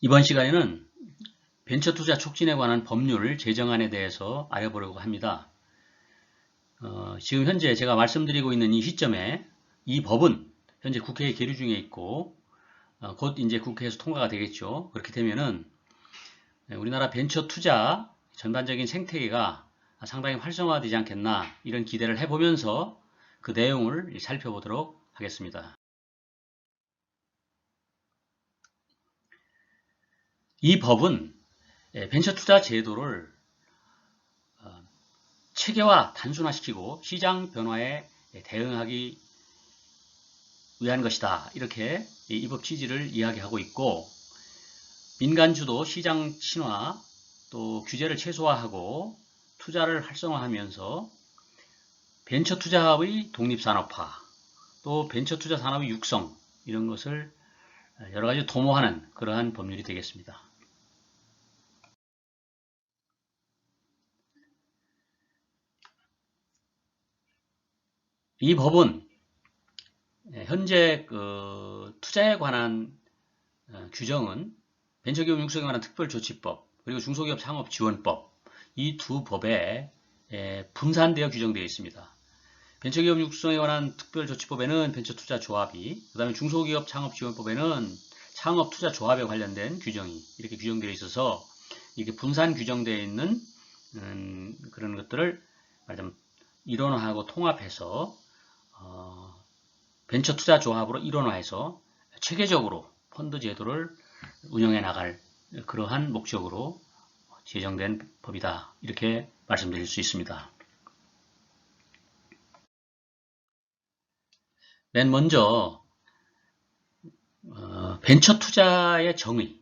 이번 시간에는 벤처 투자 촉진에 관한 법률 제정안에 대해서 알아보려고 합니다. 어, 지금 현재 제가 말씀드리고 있는 이 시점에 이 법은 현재 국회에 계류 중에 있고 어, 곧 이제 국회에서 통과가 되겠죠. 그렇게 되면은 우리나라 벤처 투자 전반적인 생태계가 상당히 활성화되지 않겠나 이런 기대를 해보면서 그 내용을 살펴보도록 하겠습니다. 이 법은 벤처 투자 제도를 어, 체계화, 단순화시키고 시장 변화에 대응하기 위한 것이다. 이렇게 이 법 취지를 이야기하고 있고 민간주도 시장 친화 또 규제를 최소화하고 투자를 활성화하면서 벤처 투자의 독립산업화 또 벤처 투자 산업의 육성 이런 것을 여러 가지 도모하는 그러한 법률이 되겠습니다. 이 법은 현재 그 투자에 관한 어, 규정은 벤처기업 육성에 관한 특별조치법 그리고 중소기업 창업지원법 이 두 법에 분산되어 규정되어 있습니다. 벤처기업 육성에 관한 특별조치법에는 벤처투자조합이 그 다음에 중소기업 창업지원법에는 창업투자조합에 관련된 규정이 이렇게 규정되어 있어서 이렇게 분산 규정되어 있는 음, 그런 것들을 말하자면 일원화하고 통합해서 어, 벤처 투자 조합으로 일원화해서 체계적으로 펀드 제도를 운영해 나갈 그러한 목적으로 제정된 법이다. 이렇게 말씀드릴 수 있습니다. 맨 먼저 어, 벤처 투자의 정의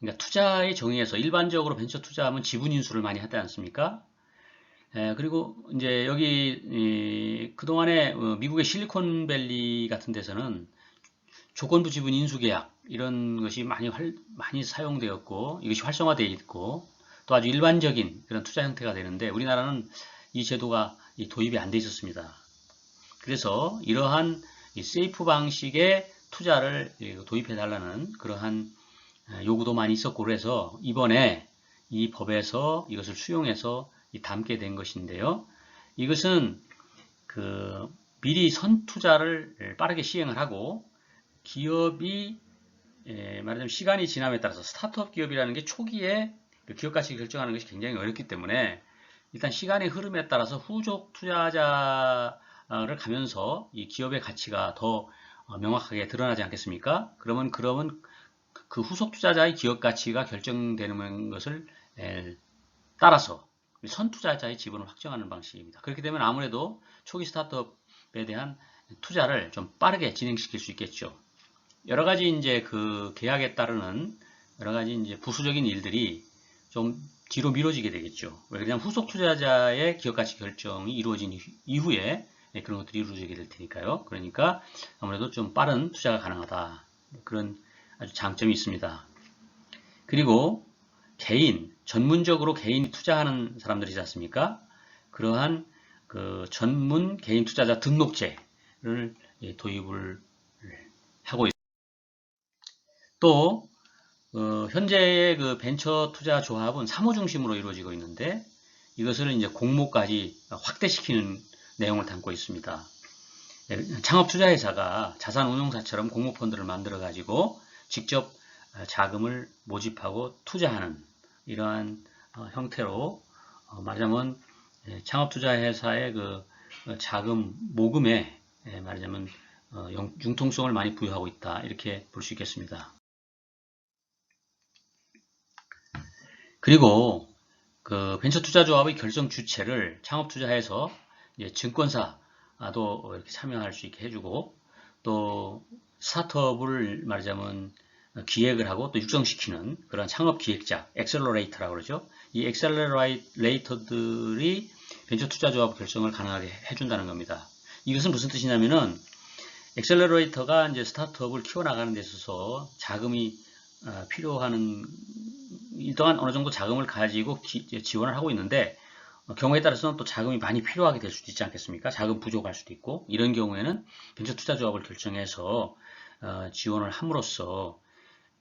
그러니까 투자의 정의에서 일반적으로 벤처 투자하면 지분 인수를 많이 하지 않습니까? 에, 그리고 이제 여기 이, 그동안에 어, 미국의 실리콘밸리 같은 데서는 조건부 지분 인수 계약 이런 것이 많이 활, 많이 사용되었고 이것이 활성화되어 있고 또 아주 일반적인 그런 투자 형태가 되는데 우리나라는 이 제도가 이 도입이 안 돼 있었습니다. 그래서 이러한 세이프 방식의 투자를 도입해 달라는 그러한 요구도 많이 있었고 그래서 이번에 이 법에서 이것을 수용해서 담게 된 것인데요. 이것은 그 미리 선투자를 빠르게 시행을 하고 기업이 예, 말하자면 시간이 지남에 따라서 스타트업 기업이라는 게 초기에 그 기업 가치 결정하는 것이 굉장히 어렵기 때문에 일단 시간의 흐름에 따라서 후속 투자자를 가면서 이 기업의 가치가 더 어, 명확하게 드러나지 않겠습니까? 그러면 그러면 그 후속 투자자의 기업 가치가 결정되는 것을 따라서 선투자자의 지분을 확정하는 방식입니다. 그렇게 되면 아무래도 초기 스타트업에 대한 투자를 좀 빠르게 진행시킬 수 있겠죠. 여러 가지 이제 그 계약에 따르는 여러 가지 이제 부수적인 일들이 좀 뒤로 미뤄지게 되겠죠. 왜냐하면 후속 투자자의 기업 가치 결정이 이루어진 이후에 그런 것들이 이루어지게 될 테니까요. 그러니까 아무래도 좀 빠른 투자가 가능하다. 그런 아주 장점이 있습니다. 그리고 개인, 전문적으로 개인이 투자하는 사람들이지 않습니까? 그러한 그 전문 개인 투자자 등록제를 도입을 하고 있습니다. 또 어, 현재의 그 벤처 투자 조합은 사모 중심으로 이루어지고 있는데 이것을 이제 공모까지 확대시키는 내용을 담고 있습니다. 창업 투자회사가 자산 운용사처럼 공모 펀드를 만들어 가지고 직접 자금을 모집하고 투자하는 이러한 어, 형태로 어, 말하자면 예, 창업투자회사의 그 어, 자금 모금에 예, 말하자면 융통성을 많이 부여하고 있다 이렇게 볼 수 있겠습니다. 그리고 그 벤처투자조합의 결정 주체를 창업투자해서 증권사도 이렇게 참여할 수 있게 해주고 또 스타트업을 말하자면 기획을 하고 또 육성시키는 그런 창업 기획자, 엑셀러레이터라고 그러죠. 이 엑셀러레이터들이 벤처 투자 조합 결정을 가능하게 해준다는 겁니다. 이것은 무슨 뜻이냐면은 엑셀러레이터가 이제 스타트업을 키워나가는 데 있어서 자금이 어, 필요하는 일단 어느 정도 자금을 가지고 기, 지원을 하고 있는데 어, 경우에 따라서는 또 자금이 많이 필요하게 될 수도 있지 않겠습니까? 자금 부족할 수도 있고 이런 경우에는 벤처 투자 조합을 결정해서 어, 지원을 함으로써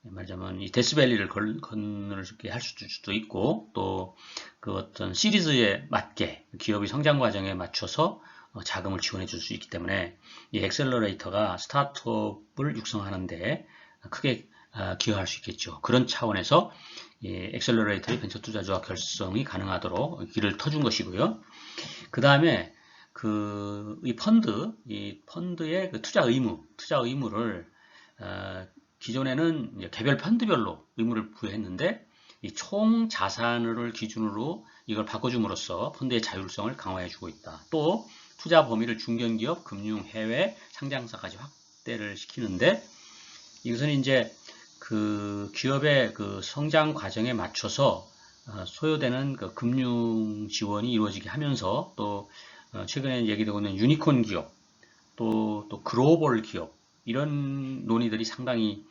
말하자면 이 데스밸리를 걸- 건너게 할 수도 있고 또 그 어떤 시리즈에 맞게 기업이 성장 과정에 맞춰서 어, 자금을 지원해 줄 수 있기 때문에 이 엑셀러레이터가 스타트업을 육성하는데 크게 아, 기여할 수 있겠죠. 그런 차원에서 이 엑셀러레이터의 벤처 투자주와 결성이 가능하도록 길을 터준 것이고요. 그 다음에 그 이 펀드, 이 펀드의 그 투자 의무, 투자 의무를 어, 기존에는 개별 펀드별로 의무를 부여했는데 이총 자산을 기준으로 이걸 바꿔줌으로써 펀드의 자율성을 강화해주고 있다. 또 투자 범위를 중견기업, 금융, 해외, 상장사까지 확대를 시키는데 이것은 이제 그 기업의 그 성장 과정에 맞춰서 어, 소요되는 그 금융 지원이 이루어지게 하면서 또 어, 최근에 얘기되고 있는 유니콘 기업, 또, 또 글로벌 기업 이런 논의들이 상당히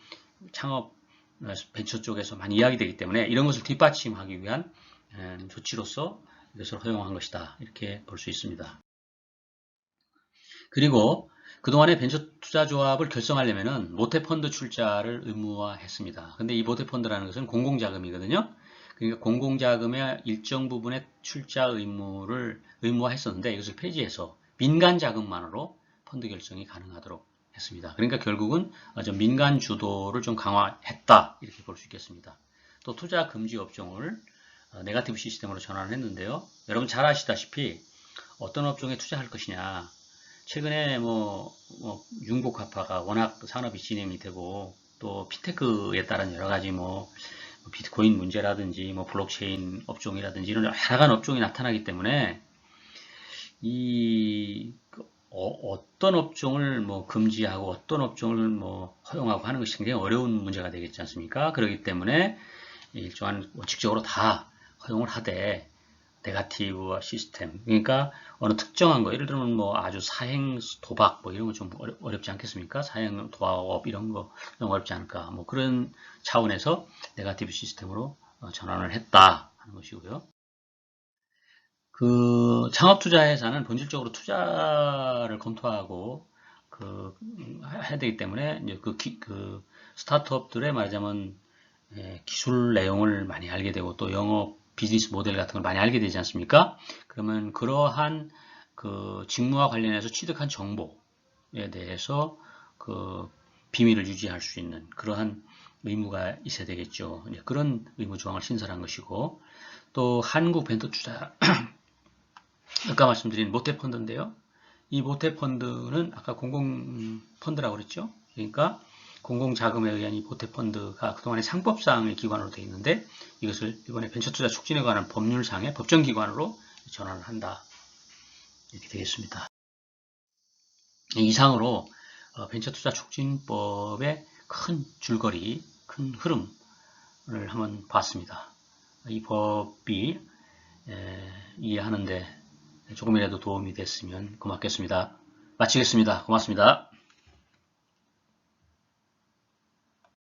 창업 어, 벤처 쪽에서 많이 이야기되기 때문에 이런 것을 뒷받침하기 위한 에, 조치로서 이것을 허용한 것이다 이렇게 볼 수 있습니다. 그리고 그동안에 벤처 투자 조합을 결성하려면은 모태펀드 출자를 의무화했습니다. 근데 이 모태펀드라는 것은 공공자금이거든요. 그러니까 공공자금의 일정 부분의 출자 의무를 의무화했었는데 이것을 폐지해서 민간 자금만으로 펀드 결성이 가능하도록 했습니다. 그러니까 결국은 좀 민간 주도를 좀 강화했다 이렇게 볼 수 있겠습니다. 또 투자 금지 업종을 어, 네가티브 시스템으로 전환을 했는데요. 여러분 잘 아시다시피 어떤 업종에 투자할 것이냐 최근에 뭐, 뭐 융복합화가 워낙 산업이 진행이 되고 또 피테크에 따른 여러 가지 뭐 비트코인 문제라든지 뭐 블록체인 업종이라든지 이런 다양한 업종이 나타나기 때문에 이 어, 떤 업종을 뭐 금지하고 어떤 업종을 뭐 허용하고 하는 것이 굉장히 어려운 문제가 되겠지 않습니까? 그렇기 때문에 일종한 원칙적으로 다 허용을 하되 네가티브와 시스템 그러니까 어느 특정한 거 예를 들면 뭐 아주 사행 도박 뭐 이런 거 좀 어렵지 않겠습니까? 사행 도박업 이런 거 좀 어렵지 않을까 뭐 그런 차원에서 네가티브 시스템으로 어, 전환을 했다 하는 것이고요. 그 창업 투자회사는 본질적으로 투자를 검토하고 그 해야 되기 때문에 이제 그, 기, 그 스타트업들의 말하자면 예, 기술 내용을 많이 알게 되고 또 영업 비즈니스 모델 같은 걸 많이 알게 되지 않습니까? 그러면 그러한 그 직무와 관련해서 취득한 정보에 대해서 그 비밀을 유지할 수 있는 그러한 의무가 있어야 되겠죠. 그런 의무 조항을 신설한 것이고 또 한국 벤처 투자 아까 말씀드린 모태펀드인데요. 이 모태펀드는 아까 공공펀드라고 그랬죠. 그러니까 공공자금에 의한 이 모태펀드가 그동안에 상법상의 기관으로 되어 있는데 이것을 이번에 벤처투자 촉진에 관한 법률상의 법정기관으로 전환을 한다. 이렇게 되겠습니다. 이상으로 어, 벤처투자 촉진법의 큰 줄거리, 큰 흐름을 한번 봤습니다. 이 법이 이해하는데 조금이라도 도움이 됐으면 고맙겠습니다. 마치겠습니다. 고맙습니다.